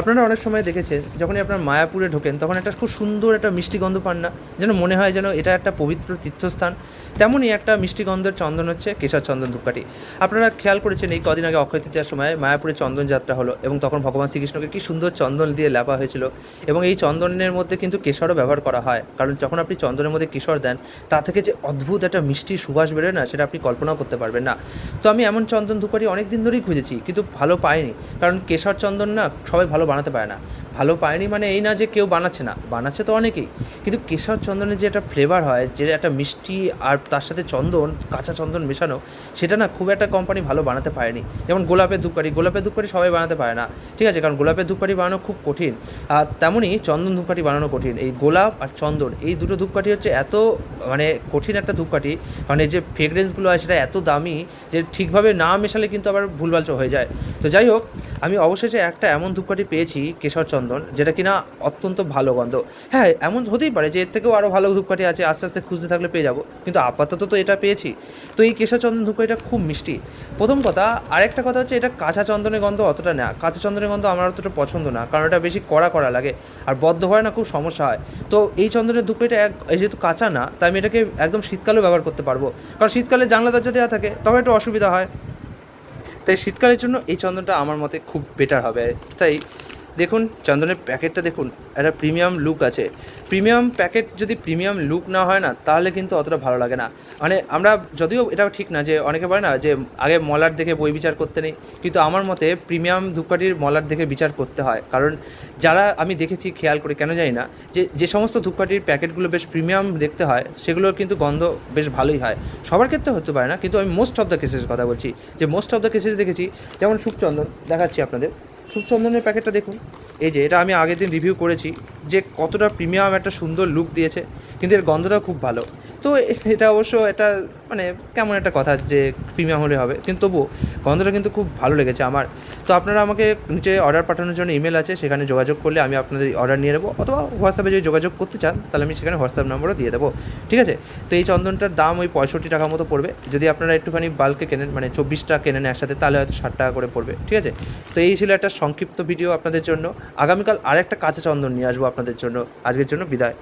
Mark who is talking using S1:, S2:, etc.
S1: আপনারা অনেক সময় দেখেছেন, যখনই আপনার মায়াপুরে ঢোকেন, তখন একটা খুব সুন্দর একটা মিষ্টি গন্ধ পান না, যেন মনে হয় যেন এটা একটা পবিত্র তীর্থস্থান। তেমনই একটা মিষ্টি গন্ধের চন্দন হচ্ছে কেশর চন্দন ধূপকাঠি। আপনারা খেয়াল করেছেন এই কদিন আগে অক্ষয় তৃতীয়ার সময় মায়াপুরে চন্দন যাত্রা হলো এবং তখন ভগবান শ্রীকৃষ্ণকে কি সুন্দর চন্দন দিয়ে লেপা হয়েছিল এবং এই চন্দনের মধ্যে কিন্তু কেশরও ব্যবহার করা হয়। কারণ যখন আপনি চন্দনের মধ্যে কেশর দেন, তা থেকে যে অদ্ভুত একটা মিষ্টি সুবাস বেরোয় না, সেটা আপনি কল্পনাও করতে পারবেন না। তো আমি এমন চন্দন ধূপকাঠি অনেক দিন ধরেই খুঁজেছি, কিন্তু ভালো পাইনি। কারণ কেশর চন্দন না সবাই ভালো বানাতে পারে না। ভালো পায়নি মানে এই না যে কেউ বানাচ্ছে না, বানাচ্ছে তো অনেকেই। কিন্তু কেশর চন্দনের যে একটা ফ্লেভার হয়, যে একটা মিষ্টি আর তার সাথে চন্দন, কাঁচা চন্দন মেশানো, সেটা না খুব একটা কোম্পানি ভালো বানাতে পারেনি। যেমন গোলাপের ধূপকাঠি গোলাপের ধূপকাঠি সবাই বানাতে পারে না। ঠিক আছে, কারণ গোলাপের ধূপকাঠি বানানো খুব কঠিন। আর তেমনই চন্দন ধূপকাঠি বানানো কঠিন। এই গোলাপ আর চন্দন, এই দুটো ধূপকাঠি হচ্ছে এত মানে কঠিন একটা ধূপকাঠি মানে যে ফ্রেগরেন্সগুলো হয় সেটা এত দামি যে ঠিকভাবে না মেশালে কিন্তু আবার ভুলভাল হয়ে যায়। তো যাই হোক, আমি অবশেষে একটা এমন ধূপকাঠি পেয়েছি, কেশর চন্দন। যেটা কিনা অত্যন্ত ভালো গন্ধ। হ্যাঁ এমন হতেই পারে যে এর থেকেও আরও ভালো ধূপকাঠি আছে, আস্তে আস্তে খুঁজতে থাকলে পেয়ে যাব। কিন্তু আপাতত তো এটা পেয়েছি। তো এই কেশর চন্দন ধূপকাঠিটা খুব মিষ্টি। প্রথম কথা, আরেকটা কথা হচ্ছে এটা কাঁচা চন্দনের গন্ধ অতটা না। কাঁচা চন্দনের গন্ধ আমার অতটা পছন্দ না, কারণ এটা বেশি কড়া কড়া লাগে, আর বদ্ধ হয় না, খুব সমস্যা হয়। তো এই চন্দনের ধূপকাঠিটা এক যেহেতু কাঁচা না, তাই আমি এটাকে একদম শীতকালেও ব্যবহার করতে পারব। কারণ শীতকালে জানলা দরজা দেওয়া থাকে তখন একটু অসুবিধা হয়। তাই শীতকালের জন্য এই চন্দনটা আমার মতে খুব বেটার হবে। তাই দেখুন, চন্দনের প্যাকেটটা দেখুন, একটা প্রিমিয়াম লুক আছে। প্রিমিয়াম প্যাকেট যদি প্রিমিয়াম লুক না হয় না, তাহলে কিন্তু অতটা ভালো লাগে না। মানে আমরা যদিও এটাও ঠিক না যে, অনেকে বলে না যে, আগে মলার দেখে বই বিচার করতে নেই, কিন্তু আমার মতে প্রিমিয়াম ধূপকাঠির মলার দেখে বিচার করতে হয়। কারণ যারা আমি দেখেছি, খেয়াল করে, কেন জানি না, যে যে সমস্ত ধূপকাঠির প্যাকেটগুলো বেশ প্রিমিয়াম দেখতে হয়, সেগুলোর কিন্তু গন্ধ বেশ ভালোই হয়। সবার ক্ষেত্রে হতে পারে না, কিন্তু আমি মোস্ট অফ দ্য কেসেস কথা বলছি। যে মোস্ট অফ দ্য কেসেস দেখেছি, যেমন সুখচন্দন দেখাচ্ছি আপনাদের। সুখচন্দনের প্যাকেটটা দেখুন। এই যে, এটা আমি আগের দিন রিভিউ করেছি যে কতটা প্রিমিয়াম একটা সুন্দর লুক দিয়েছে, কিন্তু এর গন্ধটাও খুব ভালো। তো এটা অবশ্য এটা মানে কেমন একটা কথা যে প্রিমিয়াম হলে হবে। কিন্তু তবুও গন্ধটা কিন্তু খুব ভালো লেগেছে আমার। তো আপনারা আমাকে নিচে অর্ডার পাঠানোর জন্য ইমেল আছে, সেখানে যোগাযোগ করলে আমি আপনাদের অর্ডার নিয়ে নেব। অথবা হোয়াটসঅ্যাপে যদি যোগাযোগ করতে চান, তাহলে আমি সেখানে হোয়াটসঅ্যাপ নম্বরও দিয়ে দেবো। ঠিক আছে? তো এই চন্দনটার দাম ওই পঁয়ষট্টি টাকা মতো পড়বে। যদি আপনারা একটুখানি বাল্কে কেনেন মানে চব্বিশটা কেনেন একসাথে, তাহলে হয়তো ষাট টাকা করে পড়বে। ঠিক আছে? তো এই ছিল একটা সংক্ষিপ্ত ভিডিও আপনাদের জন্য। আগামীকাল আরেকটা কাঁচা চন্দন নিয়ে আসব আপনাদের জন্য। আজকের জন্য বিদায়।